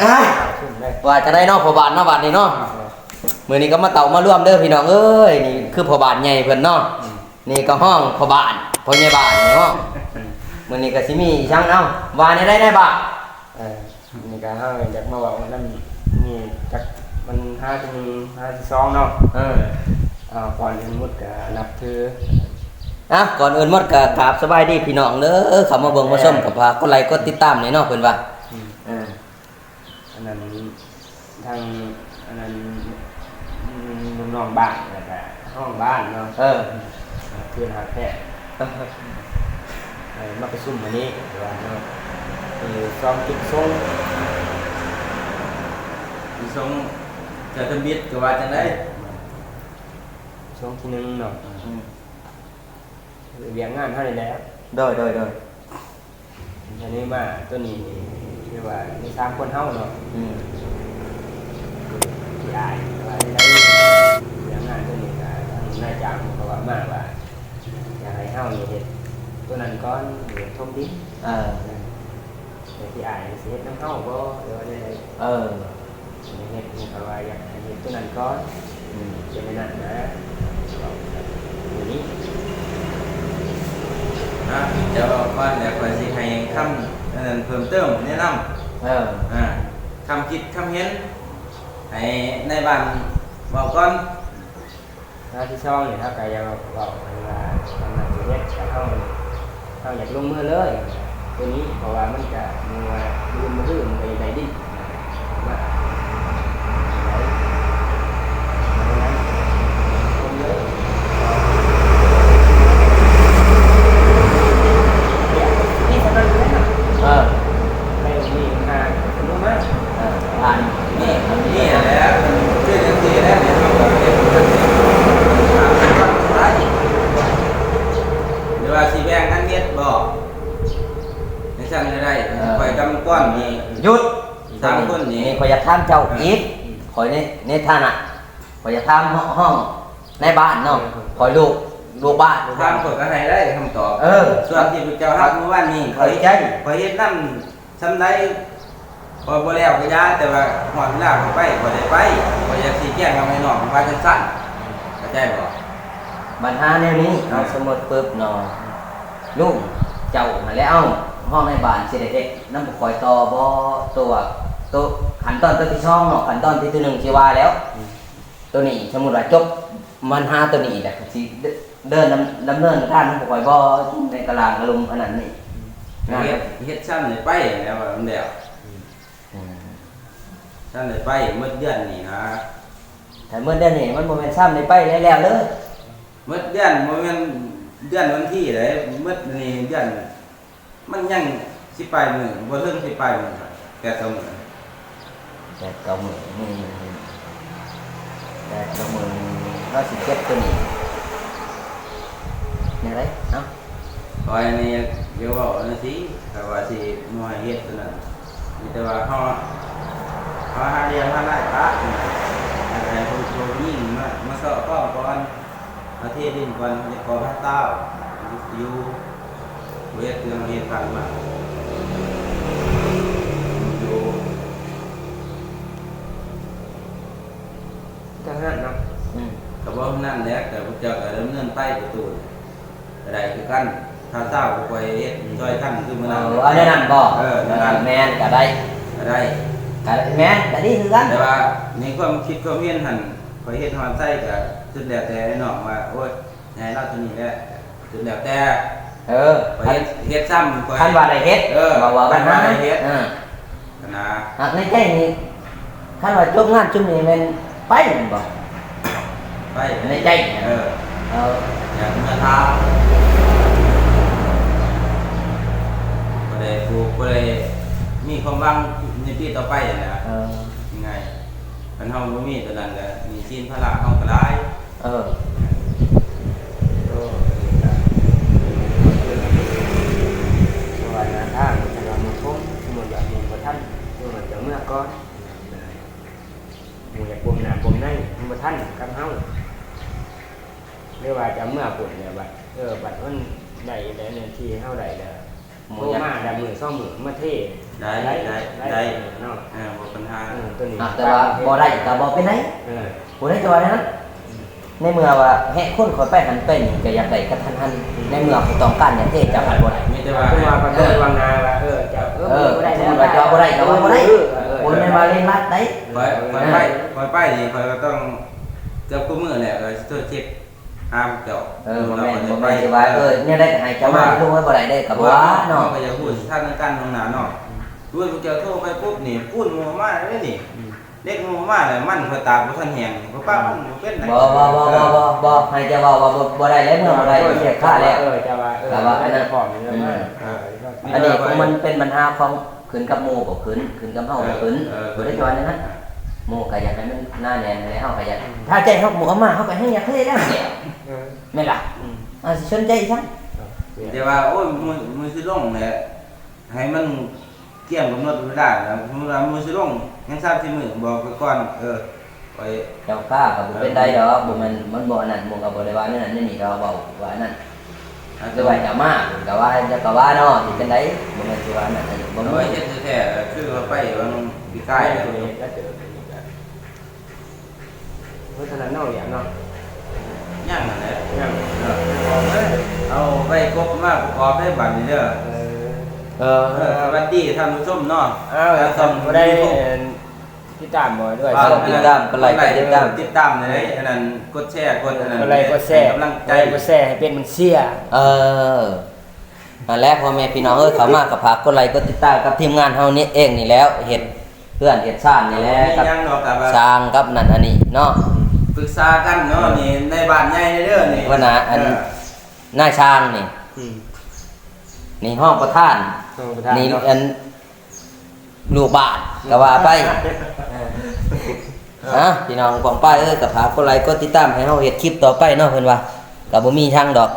อะชุ่มได้ว่าจะได้เนอกพอบานเนอกบานนี่เนาะมื้อนี้ก็มาเต่ามาร่วมเด้อพี่น้องเอ้ยนี่คือพอบานใหญ่เพิ่นเนาะนี่ก็ห้องพอบานพ่อใหญ่บ้านนี่เนาะมื้อนี้ก็สิมีช่างเอ้าว่าในได้ได้บ่เออนี่ก็เฮาอยากมาบอกว่านั่นนี่จักมันห้าถึงห้าถึงสองเนาะเอออ่าก่อนอื่นหมดก็นับถืออะก่อนอื่นหมดก็กราบสบายดีพี่น้องเด้อเข้ามาเบิ่งมาชมกับพากดไลค์กดติดตามนี่เนาะเพิ่นว่าอืมเอออั นนั้นทางอันนั้นอืมลูกน้องบ้านแล้วก็ห้องบ้านเนาะเออเพื่อนหาแพทย์เออมาประชุมวันนี้เดี๋ยวว่าเนาะคือซ้อมจุดส่งมีทรงเกิดทะเบียนก็ว่าจังได้ช่วงที่หนึ่งเนาะเวียงงานเท่านี้แหล้วโดยโดยโดยอันนี้มาตัวนี้ เรียกว่ามีสามคนเท่าเนาะอืมที่อายว่าได้เวียงงานตัวนี้ก็ทางนายจ้างเขาว่ามากว่าอยากให้เฮานี่เฮ็ดตัวนั้นก้อนเดี๋ยวทมดินเออแต่ที่อายสิเฮ็ดน้ำเฮาบ่หรือว่าได้เออเฮ็ดนี่เขาว่าอยากให้เฮ็ดตัวนั้นก้อนอืมเป็นในนั้นนะเอาตัวนี้นะเดี๋ยวก่อนเดี๋ยวคอยสิให้คำอันนั้นเพิ่มเติมแนะน เอออ่าคำคิดคำเห็นให้ในบ้านบอกก่อนหน้าที่ช่องนี่ถ้าใครจะบอกว่าทำงานจะเฮ็ดแต่เฮาเฮาอยากลงมือเลย ตัวนี้เพราะว่ามันจะมัว่าลืมมือถือมันไปไหนดิมาไหนไหนคนเยอะนี่สำคัญเลยนะ เออ ไม่มีหาคนรู้มาก เออผ่าน นี่นี่แหละชื่อจังซี่แหล้วเนี่ยเขาก็เก็บเงินเนี่ยอ่าเป็นวันสุดท้ายหรือว่าสิแบ่งกันเฮ็ดบ่ ในสั่นก็ได้คอยกำก้อนนี่หยุดสามคนนี่นี่ขอยอยากถามเจ้าอีกขอยในในฐานะขอยอยากถามห้องในบ้านเนาะขอยลูกลูกบ้านถามคนก็ให้ได้คำตอบ เออ ส่วนที่พระเจ้าฮักเมื่อวานนี้เข้าใจขอยเฮ็ดนำซำใดพอบ่แล้วก็ยาแต่ว่าฮอดเวลาเขาไปบ่ได้ไปบ่อยากสิแจ้งกับแม่น้องว่าจังซั่นเข้าใจบ่ปัญหาแนวนี้เอาสมมติปุ๊บเนาะลูกเจ้ามาแล้วเอา ห้องในบ้านสิได้เฮ็ดน้ำบ่คอยต่อบ่ตัวตัวขั้นตอนตัวที่ช่องเนาะขั้นตอนที่ที่หนึ่งสิว่าแล้ว ตัวนี้สมมุติว่าจบมันหาตัวนี้แหละสิเดินดำดำเนินการของบ่คอยบ่ในกลางอารมณ์อันนั้นนี่งานเฮ็ดเฮ็ดซั่นได้ไปแล้วว่ามันแล้วอืมซั่นได้ไปหมดเดือนนี่นะแต่เมื่อเดือนนี้มันบ่แม่นซ้ำได้ไปแล้วๆเด้อหมดเดือนบ่แม่นเดือนวันที่ใดหมดนี่เดือน มันยังสิไปมื้อบ่ถึงสิไปมื้อแต่เสมอแต่เก้าหมื่นนี่แต่เก้าหมื่นร้อยสิบเจ็ดตัวนี้เนี่ยไรเอ้าคอยนี่เดี๋ยวบอกนะสิแต่ว่าสิหน่วยเฮ็ดตัวนั้นมีแต่ว่าเฮาเฮาหาเรียนหาได้ปะอะไรคนโตยิ่งมามาสอบก็ก่อนมาเทศดินก่อนจะก่อพระเต้าอยู่ เวทเรื่องเรียนผ่านมาอยู่ทางนั้นเนาะอืมกับว่านั่นแหละแต่พระเจ้าก็ดำเนินไปประตูก็ได้คือกันถ้าเต้าก็ไปเฮ็ดซอยกันคือมื้อเอนั้นออันนี้นั่นบ่เออนั่นนั่นแมนก็ได้ก็ได้ก็ได้แมนก็ดีคือกันแต่ว่าในความคิดความเห็นหันคอยเฮ็ดฮอนไส้ก็สุดแล้วแต่ไอ้น้องว่าโอ้ยให้เราตัวนี้แหละสุดแล้วแต่ เออคอยเฮ็ดเฮ็ดซ้ำคอยท่านว่าได้เฮ็ดเออบอกว่าปัญหาท่านว่าได้เฮ็ดเออนะหากในใจนี่ท่านว่าจบงานจุ่มนี่แม่นไปแม่นบ่ไปในใจเออเอออย่างเมื่อเท้าก็ได้ปลูกก็ได้มีความหวังในปีต่อไปนั่นแหละเออยังไงมันเฮาบ่มีตัวนั้นก็มีชิ้นพละเฮาก็หลายเออ ก็สวัสดีทางทางมุทุ่งสมุนแบบมุนประทันสมุนจะเมื่ อก่อนหมูอยากปมหนาปมในมุนประทันกับเฮาเรียกว่าจะเมื่อปุ่นเนี่ยบัดเออบัดมันได้แล้วเนี่ยที่เฮาได้แล้วหมูโทรยักมาษ์ดับมือซ่อมมือมาเทได้ได้ได้เนาะเออบ่ปัญหาเออตัวนี้อะแต่ว่าบ่ได้ก็บ่เป็นไรเออบ่ได้จะว่านั้นในเมื่อว่าแหกคนคอยไปหันไปนี่ก็อยากได้กระทันหันในเมื่อผู้ต้องการอย่างเทศจะหันบ่ได้มีแต่แต่ว่าว่าก็ต้องระวังนาว่าเออจะเออสมมุติว่าจะเอาบ่ได้ก็ว่าบ่ได้ คนแม่นว่าเล่นรัดได้คอยคอยไปคอยไปนี่คอยก็ต้องเกือบทุกมื้อแหละก็โทรเช็คห้ามเจ้าเออบ่แม่นบ่แม่นสิว่าเออเนี่ยได้ก็ให้เจ้ามาดูว่าบ่ได้ได้ก็บ่ว่าเนาะก็จะพูดท่านกันตรงหน้าเนาะด้วยพวกเจ้าโทรไปปุ๊บนี่พูดหมู่มาเลยนี่เด็กหมู่มาเลยมันคอยตากบ่ทันแหงเพราะป้ามันบ่เป็นไหนบ่บ่บ่บ่บ่บ่ให้เจะว่าว่าบ่บ่ได้แล้วเมื่อบ่ได้เสียค่าแล้วเออจะว่าเออแต่ว่าอันนั้นพร้อมอยู่แล้วว่าเอออันนี้ของมันเป็นปัญหาของ ขึ้นกับหมู่บ่ขึ้นขึ้นกับเฮาบ่ขึ้นบ่ได้จอยนั้นหมู่ก็อยากให้มันหน้าแน่นให้เฮาก็อยากถ้าใจเฮาหมู่เอามาเฮาก็ให้อยากให้แล้วแหละเออแม่นล่ะอืมอ่าสิสนใจจังแต่ว่าโอ้ยมือมือสิลงแหละให้มันเกี่ยงกำหนดเวลาแล้วมือมือสิลงยังทราบสิมือบอกไปก่อนเออไปเจ้าข้าก็บ่เป็นได้ดอกบ่แม่นมันบ่อันนั้นหมู่ก็บ่ได้ว่านั่นนั่นนี่เราเว้าว่าอันนั้ นหรือว่าจะมาก็ว่าจะก็ว่าเนาะสิเป็นไดบ่แม่นสิว่านั่นอันนี้บ่เอามีไว้เฮ็ดแท้ๆคือว่าไปวันปีกายแล้วตัวนี้ก็เจอตัวนี้ก็เพราะฉะนั้นนอกอย่างเนาะย่างนั่นแหละอย่างเออเอาไปกบมาประกอบได้บัดนี้เด้อเออเออเออสวัสดีท่านผู้ชมเนาะอ้าวทำบ่ได้ ที่ตามบ่ด้วยว่าติดตามก็ไลค์ก็ติดตาม ติดตามเลยอันนั้นกดแชร์กดอันนั้นอะไรก็แซ่กำลังใจ อะไรก็แซ่ให้เป็นมันเสีย เออมาแล้วพ่อแม่พี่น้องเอ้ยเขามากับพากกดไลค์กดติดตามกับทีมงานเฮานี่เองนี่แล้วเห็ดเพื่อนเห็ดชาตินี่แหละมีกับยังดอกกับว่า สร้างกับนั่นอันนี้เนาะ ปรึกษากันเนาะนี่ในบ้านใหญ่เด้อนี่ว่านะอันเหน้าช้างนี่อืมนี่ห้องประธานโทรไปทางนี่เนาะ อันลูกบาทก็ว่าไป ฮะพี่น้องของป้ายเอ้ยกับพากกดไลค์กดติดตามให้เฮาเฮ็ดคลิปต่อไปเนาะเพิ่นว่าก็บ่มีทางดอก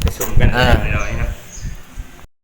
ไปสุ่มกัน อ่าหน่อย